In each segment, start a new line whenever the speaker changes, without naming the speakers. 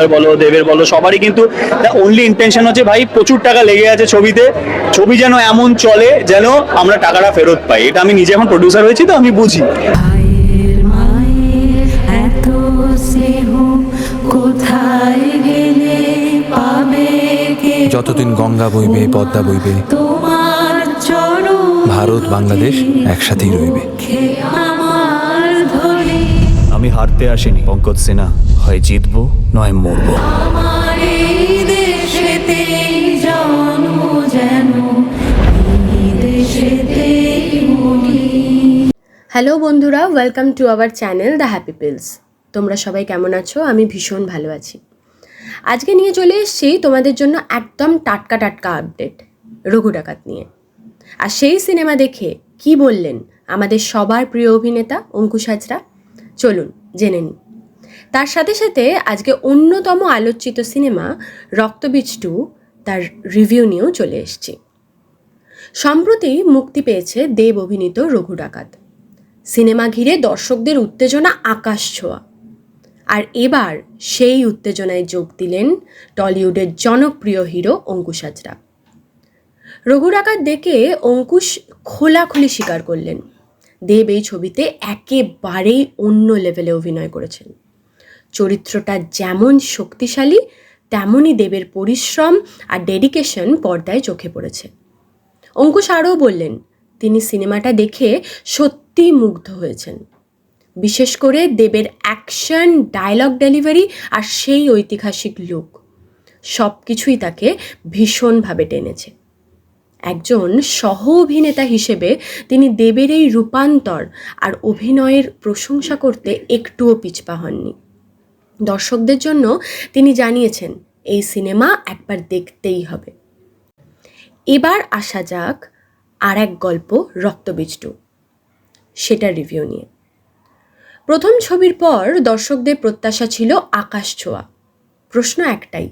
আর বলো দেবের বলো সবারই কিন্তু অনলি ইন্টেনশন হচ্ছে ভাই প্রচুর টাকা লেগে আছে ছবিতে। ছবি যেন এমন চলে যেন আমরা টাকাটা ফেরত পাই। এটা আমি নিজে এখন প্রডিউসার হয়েছি তো আমি বুঝি।
যতদিন গঙ্গা বইবে পদ্মা বইবে ভারত বাংলাদেশ একসাথেই রইবে।
আমি হারতে আসিনি পঙ্কজ সিনহা হয় জিতবো নয় মরবো।
হ্যালো বন্ধুরা welcome to our channel the happy pills. তোমরা সবাই কেমন আছো? আমি ভীষণ ভালো আছি। আজকে নিয়ে চলে এসেছি তোমাদের জন্য একদম টাটকা টাটকা আপডেট রঘু ডাকাত নিয়ে। আর সেই সিনেমা দেখে কি বললেন আমাদের সবার প্রিয় অভিনেতা অঙ্কুশ হাজরা? চলুন জেনে নিই। তার সাথে সাথে আজকে অন্যতম আলোচিত সিনেমা রক্তবীজ টু তার রিভিউ নিয়েও চলে এসেছি। সম্প্রতি মুক্তি পেয়েছে দেব অভিনীত রঘু ডাকাত। সিনেমা ঘিরে দর্শকদের উত্তেজনা আকাশ ছোঁয়া। আর এবার সেই উত্তেজনায় যোগ দিলেন টলিউডের জনপ্রিয় হিরো অঙ্কুশ হাজরা রঘু ডাকাত দেখে অঙ্কুশ খোলাখুলি স্বীকার করলেন, দেব এই ছবিতে একেবারেই অন্য লেভেলে অভিনয় করেছেন। চরিত্রটা যেমন শক্তিশালী, তেমনই দেবের পরিশ্রম আর ডেডিকেশন পর্দায় চোখে পড়েছে। অঙ্কুশ আরও বললেন, তিনি সিনেমাটা দেখে সত্যি মুগ্ধ হয়েছেন। বিশেষ করে দেবের অ্যাকশন ডায়লগ ডেলিভারি আর সেই ঐতিহাসিক লুক সব কিছুই তাকে ভীষণভাবে টেনেছে। একজন সহ অভিনেতা হিসেবে তিনি দেবের এই রূপান্তর আর অভিনয়ের প্রশংসা করতে একটুও পিছপা হননি। দর্শকদের জন্য তিনি জানিয়েছেন, এই সিনেমা একবার দেখতেই হবে। এবার আসা যাক আর এক গল্প রক্তবীজ টু সেটার রিভিউ নিয়ে। প্রথম ছবির পর দর্শকদের প্রত্যাশা ছিল আকাশ ছোঁয়া। প্রশ্ন একটাই,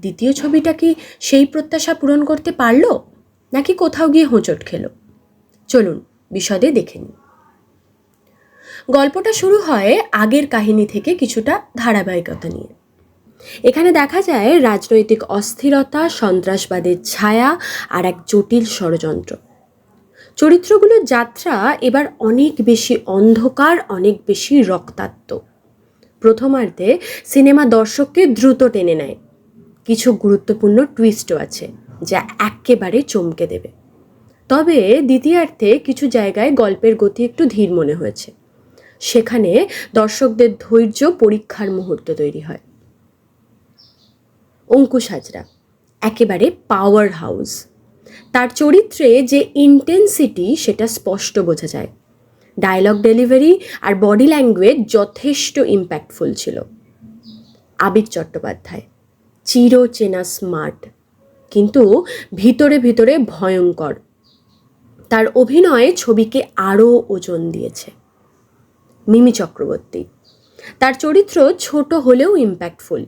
দ্বিতীয় ছবিটা কি সেই প্রত্যাশা পূরণ করতে পারল নাকি কোথাও গিয়ে হোঁচট খেলো? চলুন, বিশদে দেখে নিই। গল্পটা শুরু হয় আগের কাহিনী থেকে কিছুটা ধারাবাহিকতা নিয়ে। এখানে দেখা যায় রাজনৈতিক অস্থিরতা, সন্ত্রাসবাদের ছায়া আর এক জটিল ষড়যন্ত্র। চরিত্রগুলোর যাত্রা এবার অনেক বেশি অন্ধকার, অনেক বেশি রক্তাক্ত। প্রথমার্ধে সিনেমা দর্শককে দ্রুত টেনে নেয়। কিছু গুরুত্বপূর্ণ টুইস্টও আছে যা একেবারে চমকে দেবে। তবে দ্বিতীয়ার্ধে কিছু জায়গায় গল্পের গতি একটু ধীর মনে হয়েছে। সেখানে দর্শকদের ধৈর্য পরীক্ষার মুহূর্ত তৈরি হয়। অঙ্কুশ হাজরা, একেবারে পাওয়ার হাউস তার চরিত্রে যে ইন্টেন্সিটি সেটা স্পষ্ট বোঝা যায়। ডায়লগ ডেলিভারি আর বডি ল্যাঙ্গুয়েজ যথেষ্ট ইম্প্যাক্টফুল ছিল। আবির চট্টোপাধ্যায় চির চেনা স্মার্ট কিন্তু ভিতরে ভিতরে ভয়ঙ্কর। তার অভিনয়ে ছবিকে আরও ওজন দিয়েছে। মিমি চক্রবর্তী। তার চরিত্র ছোট হলেও ইম্প্যাক্টফুল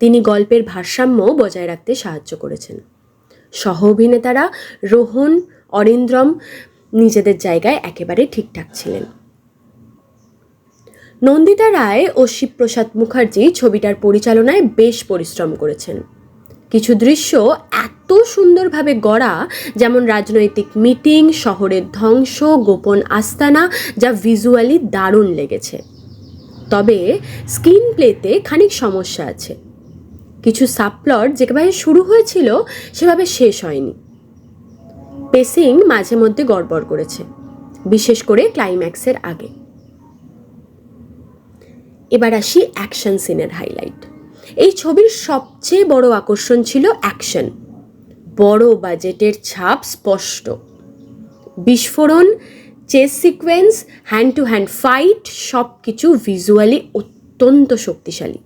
তিনি গল্পের ভারসাম্য বজায় রাখতে সাহায্য করেছেন। সহ অভিনেতারা রোহন, অরিন্দ্রম নিজেদের জায়গায় একেবারে ঠিকঠাক ছিলেন। নন্দিতা রায় ও শিবপ্রসাদ মুখার্জি ছবিটার পরিচালনায় বেশ পরিশ্রম করেছেন। কিছু দৃশ্য এত সুন্দরভাবে গড়া, যেমন রাজনৈতিক মিটিং, শহরের ধ্বংস, গোপন আস্তানা, যা ভিজুয়ালি দারুণ লেগেছে। তবে স্ক্রিন প্লেতে খানিক সমস্যা আছে। কিছু সাবপ্লট যেভাবে শুরু হয়েছিল, সেভাবে শেষ হয়নি। পেসিং মাঝে মধ্যে গড়বড় করেছে, বিশেষ করে ক্লাইম্যাক্সের আগে। এবার আসি অ্যাকশন সিনের হাইলাইট। এই ছবির সবচেয়ে বড় আকর্ষণ ছিল অ্যাকশন। বড় বাজেটের ছাপ স্পষ্ট। বিস্ফোরণ, chase sequence hand to hand fight সব কিছু ভিজুয়ালি অত্যন্ত শক্তিশালী।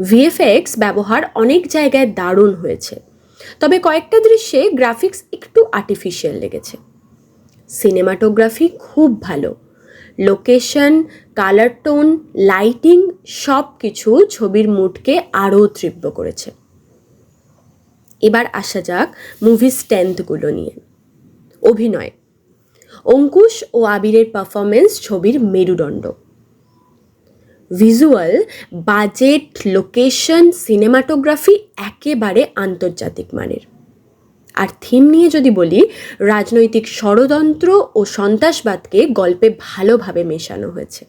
ভিএফএক্স ব্যবহার অনেক জায়গায় দারুণ হয়েছে, তবে কয়েকটা দৃশ্যে গ্রাফিক্স একটু আর্টিফিশিয়াল লেগেছে। সিনেমাটোগ্রাফি খুব ভালো। লোকেশন কালার টোন লাইটিং সব কিছু ছবির মুডকে আরও তীব্র করেছে। এবার আসা যাক মুভি স্ট্যান্থগুলো নিয়ে। অভিনয়। অঙ্কুশ ও আবিরের পারফরমেন্স ছবির মেরুদণ্ড। ভিজুয়াল বাজেট লোকেশন সিনেমাটোগ্রাফি একেবারে আন্তর্জাতিক মানের। আর থিম নিয়ে যদি বলি, রাজনৈতিক ষড়যন্ত্র ও সন্ত্রাসবাদকে গল্পে ভালোভাবে মেশানো হয়েছে।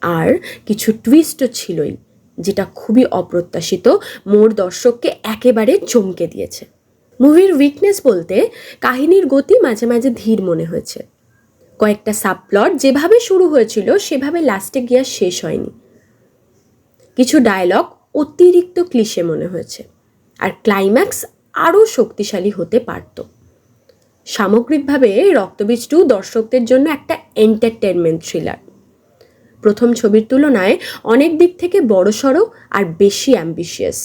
আর কিছু টুইস্টও ছিলই, যেটা খুবই অপ্রত্যাশিত, মোর দর্শককে একেবারে চমকে দিয়েছে। মুভির উইকনেস বলতে, কাহিনীর গতি মাঝে মাঝে ধীর মনে হয়েছে। কয়েকটা সাবপ্লট যেভাবে শুরু হয়েছিল, সেভাবে লাস্টে গিয়া শেষ হয়নি। কিছু ডায়লগ অতিরিক্ত ক্লিশে মনে হয়েছে। আর ক্লাইম্যাক্স আরও শক্তিশালী হতে পারত। সামগ্রিকভাবে রক্তবীজ টু দর্শকদের জন্য একটা এন্টারটেনমেন্ট থ্রিলার প্রথম ছবির তুলনায় অনেক দিক থেকে বড়সড় আর বেশি অ্যাম্বিশিয়াস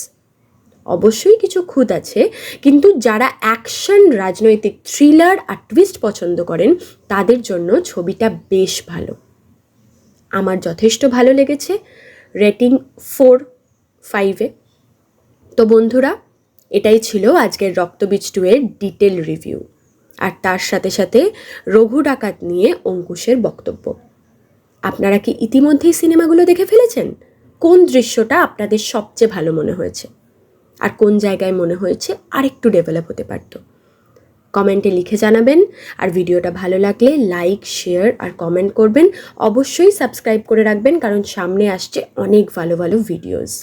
অবশ্যই কিছু খুঁত আছে, কিন্তু যারা অ্যাকশন রাজনৈতিক থ্রিলার আর টুইস্ট পছন্দ করেন, তাদের জন্য ছবিটা বেশ ভালো। আমার যথেষ্ট ভালো লেগেছে। রেটিং ফোর ফাইভে তো বন্ধুরা এটাই ছিল আজকের রক্তবীজ টু এর ডিটেল রিভিউ আর তার সাথে সাথে রঘু ডাকাত নিয়ে অঙ্কুশের বক্তব্য। আপনারা কি ইতিমধ্যেই সিনেমাগুলো দেখে ফেলেছেন? কোন দৃশ্যটা আপনাদের সবচেয়ে ভালো মনে হয়েছে? আর কোন জায়গায় মনে হয়েছে আরেকটু ডেভেলপ হতে পারতো? কমেন্টে লিখে জানাবেন। আর ভিডিওটা ভালো লাগলে লাইক শেয়ার আর কমেন্ট করবেন। অবশ্যই সাবস্ক্রাইব করে রাখবেন, কারণ সামনে আসছে অনেক ভালো ভালো ভিডিওস